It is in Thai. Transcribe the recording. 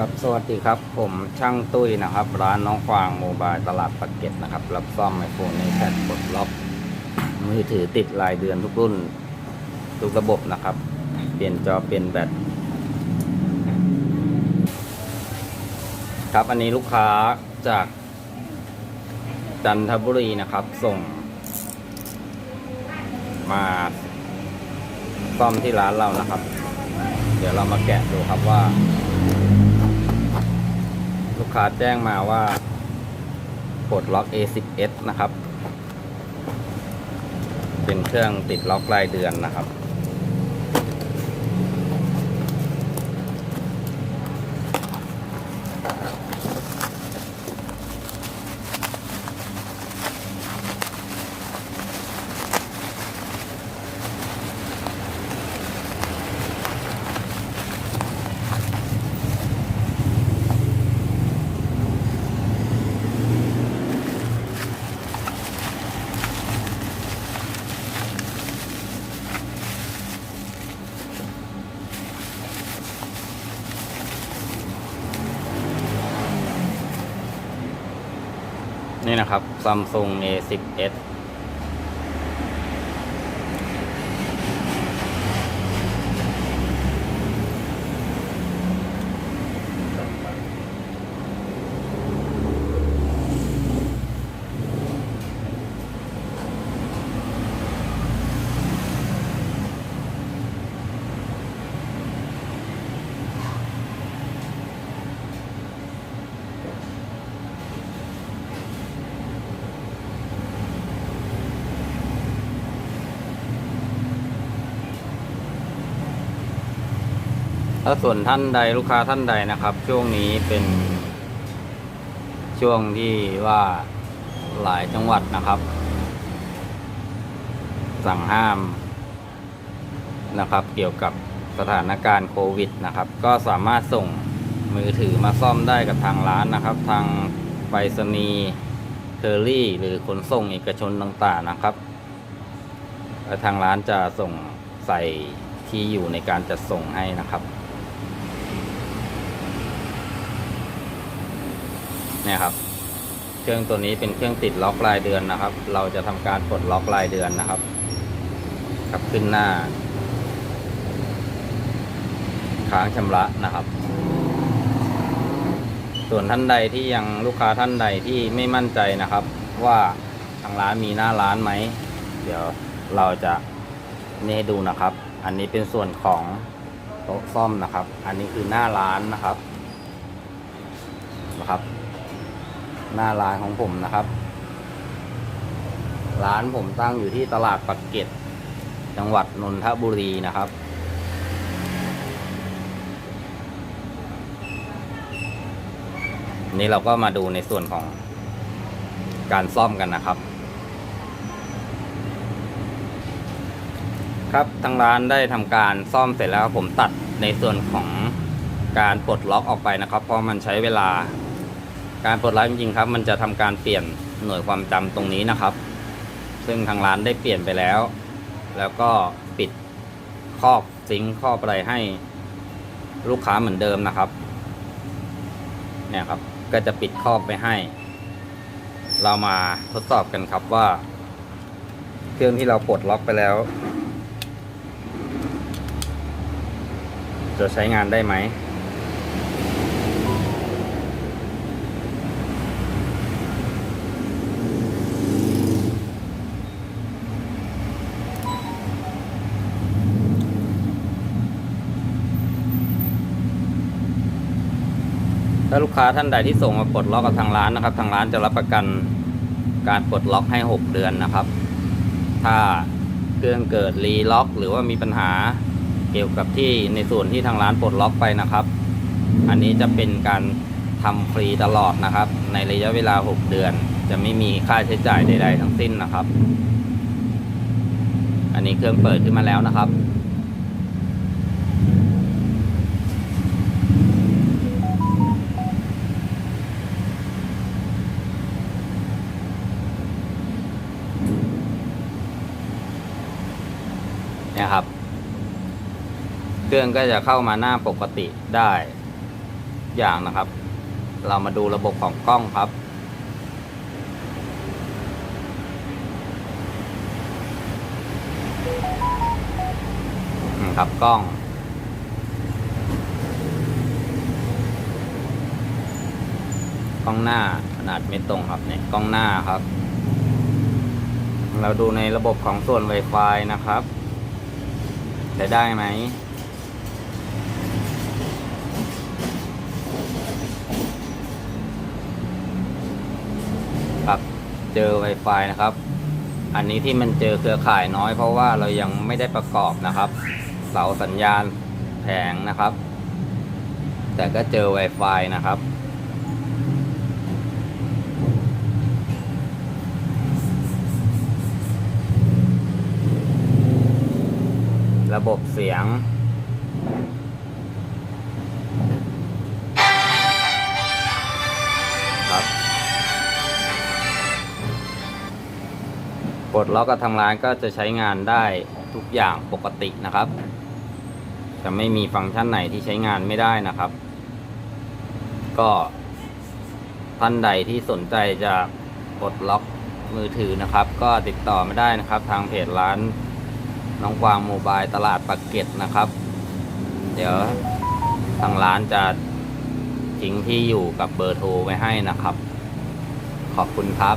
ครับสวัสดีครับผมช่างตุ้ยนะครับ ร้านน้องฟางโมบายตลาดปากเกร็ดนะครับ รับซ่อมไอโฟนในแพดปลดล็อกมือถือติดรายเดือนทุกรุ่น ทุกระบบนะครับ เปลี่ยนจอเปลี่ยนแบตครับอันนี้ลูกค้าจากจันทบุรีนะครับ ส่ง มาซ่อมที่ร้านเรานะครับ เดี๋ยวเรามาแกะดูครับว่า ลูกค้าแจ้งมาว่าปลดล็อก A10s นะครับ เป็นเครื่องติดล็อกรายเดือนนะครับ นี่นะครับ Samsung A10s ถ้าส่วนท่านใดลูกค้าท่านใดนะครับ ช่วงนี้เป็น ช่วงที่ว่าหลายจังหวัดนะครับ สั่งห้ามนะครับ เกี่ยวกับสถานการณ์โควิดนะครับ ก็สามารถส่งมือถือมาซ่อมได้กับทางร้านนะครับ ทางไปรษณีย์เคอรี่หรือขนส่งเอกชนต่างๆนะครับและทางร้านจะส่งใส่ที่อยู่ในการจัดส่งให้นะครับ เนี่ยครับ เครื่องตัวนี้เป็นเครื่องติดล็อกรายเดือนนะครับ เราจะทำการปลดล็อกรายเดือนนะครับครับขึ้นหน้า ค้างชำระนะครับ ส่วนท่านใดที่ยังลูกค้าท่านใดที่ไม่มั่นใจนะครับ ว่าทางร้านมีหน้าร้านไหม เดี๋ยวเราจะนี่ให้ดูนะครับ อันนี้เป็นส่วนของโต๊ะซ่อมนะครับ อันนี้คือหน้าร้านนะครับนะครับ หน้าร้านของผมนะครับ ร้านผมตั้งอยู่ที่ตลาดปักเกร็ดจังหวัดนนทบุรีนะครับนี่เราก็มาดูในส่วนของการซ่อมกันนะครับ ครับทางร้านได้ทำการซ่อมเสร็จแล้วผมตัดในส่วนของการปลดล็อกออกไปนะครับ เพราะมันใช้เวลา การปลดล็อกจริงๆครับ มันจะทำการเปลี่ยนหน่วยความจำตรงนี้นะครับ ซึ่งทางร้านได้เปลี่ยนไปแล้ว แล้วก็ปิดครอบซิงค์ครอบอะไรให้ลูกค้าเหมือนเดิมนะครับ เนี่ยครับ ก็จะปิดครอบไปให้ เรามาทดสอบกันครับว่า เครื่องที่เราปลดล็อกไปแล้ว จะใช้งานได้ไหมาลูกค้าท่านใดที่ส่งมาปลดล็อกกับทางร้านนะครับ ทางร้านจะรับประกันการปลดล็อกให้ 6 เดือนนะครับ ถ้าเครื่องเกิดรีล็อก หรือว่ามีปัญหาเกี่ยวกับที่ในส่วนที่ทางร้านปลดล็อกไปนะครับ อันนี้จะเป็นการทำฟรีตลอดนะครับ ในระยะเวลา 6 เดือน จะไม่มีค่าใช้จ่ายใด ๆ ทั้งสิ้นนะครับ อันนี้เครื่องเปิดขึ้นมาแล้วนะครับ เนี่ยครับ เครื่องก็จะเข้ามาหน้าปกติได้อย่างนะครับ เรามาดูระบบของกล้องครับ ครับกล้องกล้องหน้าขนาดไม่ตรงครับเนี่ยกล้องหน้าครับ เราดูในระบบของส่วน Wi-Fi นะครับ ใช้ได้ไหม ครับ เจอ Wi-Fi นะครับ อันนี้ที่มันเจอเครือข่ายน้อยเพราะว่าเรายังไม่ได้ประกอบนะครับ เสาสัญญาณแผงนะครับ แต่ก็เจอ Wi-Fi นะครับ ระบบเสียง ครับปลดล็อกกับทางร้านก็จะใช้งานได้ทุกอย่างปกตินะครับ จะไม่มีฟังก์ชันไหนที่ใช้งานไม่ได้นะครับ ก็ท่านใดที่สนใจจะปลดล็อกมือถือนะครับ ก็ติดต่อมาได้นะครับ ทางเพจร้าน น้องกวางโมบายตลาดปากเก็ตนะครับ เดี๋ยวทางร้านจะทิ้งที่อยู่กับเบอร์โทรไว้ให้นะครับ ขอบคุณครับ